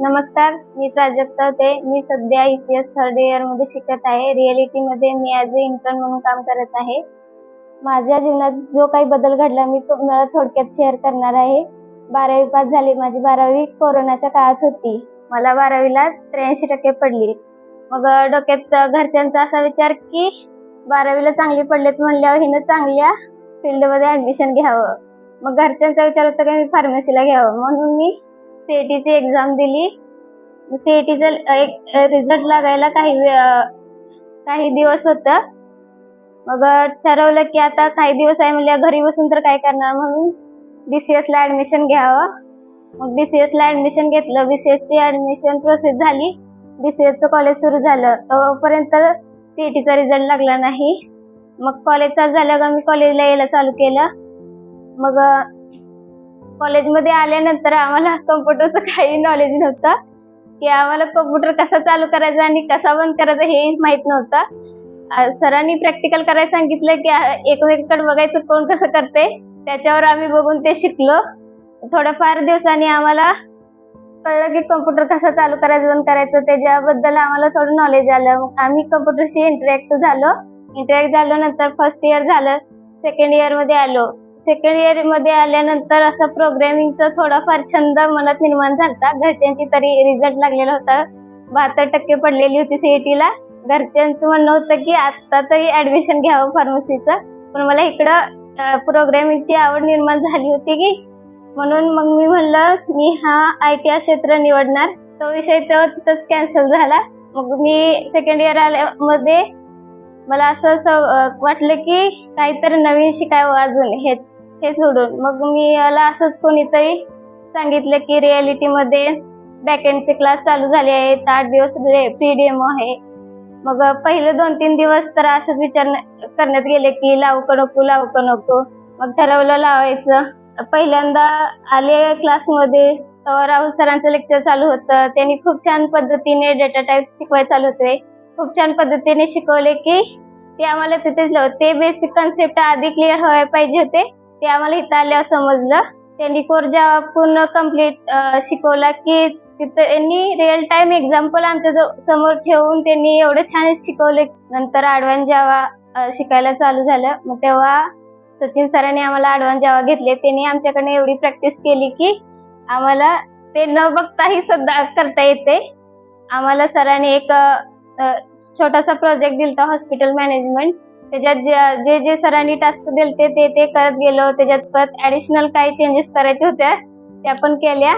नमस्कार मी प्राजक्ता होते. मी सध्या ई सी एस थर्ड इयरमध्ये शिकत आहे. रिअलिटी मध्ये मी ॲज अ इंटर्न म्हणून काम करत आहे. माझ्या जीवनात जो काही बदल घडला मी तुम्हाला थोडक्यात शेअर करणार आहे. बारावी पास झाली. माझी बारावी कोरोनाच्या काळात होती. मला बारावीला त्र्याऐंशी टक्के पडली. मग डोक्यात घरच्यांचा असा विचार की बारावीला चांगली पडलेत म्हणल्यावर हिनं चांगल्या फील्डमध्ये ऍडमिशन घ्यावं. मग घरच्यांचा विचार होता की मी फार्मसीला घ्यावं. म्हणून मी सीईटीची एक्झाम दिली. सीईटीचा एक रिझल्ट लागायला काही वे- काही दिवस होतं. मग ठरवलं की आता काही दिवस आहे म्हणजे घरी बसून तर काय करणार म्हणून बीसीएस ला ऍडमिशन घ्यावं. मग बीसीएस ला ऍडमिशन घेतलं. बीसीएस ची ऍडमिशन प्रोसेस झाली. BCS चं कॉलेज सुरू झालं. तोपर्यंत सीईटीचा रिझल्ट लागला नाही. मग कॉलेज चालू झालं का मी कॉलेजला यायला चालू केलं. मग कॉलेजमध्ये आल्यानंतर आम्हाला कम्प्युटरचं काही नॉलेज नव्हतं. की आम्हाला कम्प्युटर कसा चालू करायचा आणि कसा बंद करायचा हेही माहीत नव्हतं. सरांनी प्रॅक्टिकल करायला सांगितलं की एकमेकांकडे बघायचं कोण कसं करते? त्याच्यावर आम्ही बघून ते शिकलो. थोड्याफार दिवसांनी आम्हाला कळलं की कम्प्युटर कसा चालू करायचं बंद करायचं त्याच्याबद्दल आम्हाला थोडं नॉलेज आलं. मग आम्ही कम्प्युटरशी इंटरॅक्ट झालो. इंटरॅक्ट झाल्यानंतर फर्स्ट इयर झालं. सेकंड इयरमध्ये आलो. सेकंड इयरमध्ये आल्यानंतर असं प्रोग्रॅमिंगचा थोडाफार छंद मनात निर्माण झाला घरच्यांची तरी रिझल्ट लागलेला होता. बहात्तर टक्के पडलेली होती सीईटीला घरच्यांचं म्हणणं होतं की आता तरी ऍडमिशन घ्यावं फार्मसीचं पण मला इकडं प्रोग्रॅमिंगची आवड निर्माण झाली होती की म्हणून मग मी म्हणलं मी हा आय टी क्षेत्र निवडणार. तो विषय तो तिथंच कॅन्सल झाला. मग मी सेकंड इयर आल्यामध्ये मला असं असं वाटलं की काहीतरी नवीन शिकावं अजून हेच. हे सोडून. मग मी मला असंच कोणीतरी सांगितलं की रियालिटीमध्ये बॅकएंडचे क्लास चालू झाले आहेत. आठ दिवस फ्री डेमो आहे. मग पहिले दोन तीन दिवस तर असंच विचार करण्यात गेले की लावू का नको लावू का नको. मग ठरवलं लावायचं. पहिल्यांदा आले क्लासमध्ये तर राहुल सरांचं लेक्चर चालू होतं. त्यांनी खूप छान पद्धतीने डेटा टाईप शिकवायला चालू होते. खूप छान पद्धतीने शिकवले की ते आम्हाला तिथेच लाव- ते बेसिक कन्सेप्ट आधी क्लिअर व्हायला पाहिजे होते. ते आम्हाला इथं आल्यावर समजलं. त्यांनी कोर जेव्हा पूर्ण कंप्लीट शिकवला की तिथं त्यांनी रिअल टाइम एक्झाम्पल आमच्यासमोर ठेवून त्यांनी एवढं छान शिकवले. नंतर ॲडव्हान्स जावा शिकायला चालू झालं मग तेव्हा सचिन सरांनी आम्हाला ॲडव्हान्स जावा घेतले त्यांनी आमच्याकडे एवढी प्रॅक्टिस केली की आम्हाला ते न बघताही सुद्धा करता येते. आम्हाला सरांनी एक छोटासा प्रोजेक्ट दिलता हॉस्पिटल मॅनेजमेंट त्याच्यात जे- जे जे सरांनी टास्क दिले ते ते करत गेलो. त्याच्यात परत ऍडिशनल काही चेंजेस करायचे होत्या त्या पण केल्या.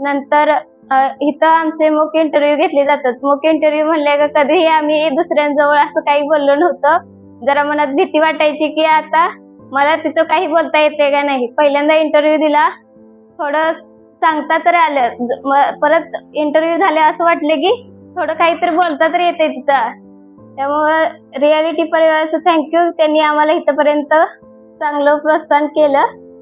नंतर इथं आमचे मुख्य इंटरव्ह्यू घेतले जातात. मुख्य इंटरव्ह्यू म्हणले का कधीही आम्ही दुसऱ्यांजवळ असं काही बोललो नव्हतं. जरा मनात भीती वाटायची की आता मला तिथं काही बोलता येते का नाही. पहिल्यांदा इंटरव्ह्यू दिला. थोडं सांगता तर आलं. परत इंटरव्ह्यू झाले असं वाटले की थोडं काहीतरी बोलता तर येते तिथं. त्यामुळं रियालिटी परिवाराचं थँक्यू त्यांनी आम्हाला इथंपर्यंत चांगलं प्रोत्साहन केलं.